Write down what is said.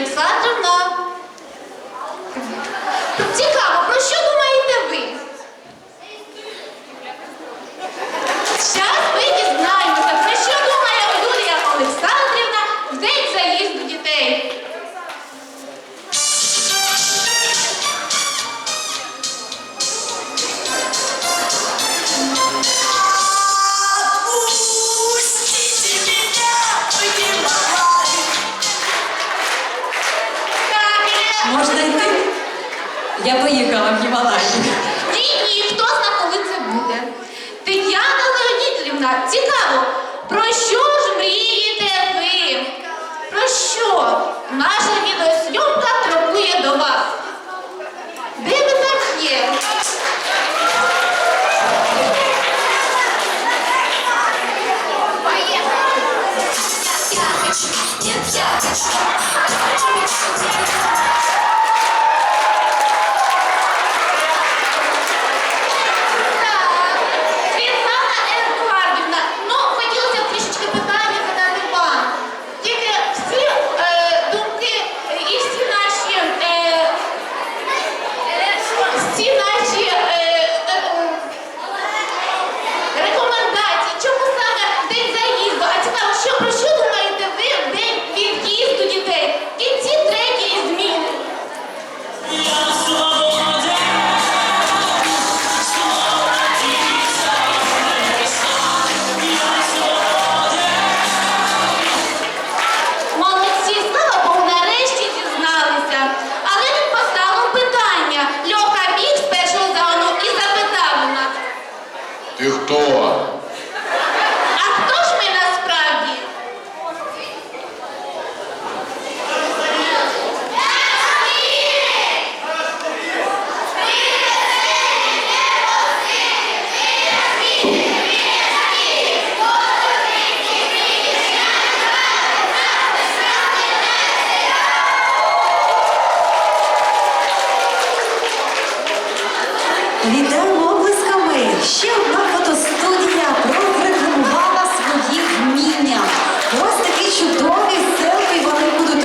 quatro, nove. Можна йти? Я поїхала в Гімалаї. Ні, ні, хто знає, коли це буде. Тетяна Леонідівна, цікаво, про що? Вітаємо облисками ще одна.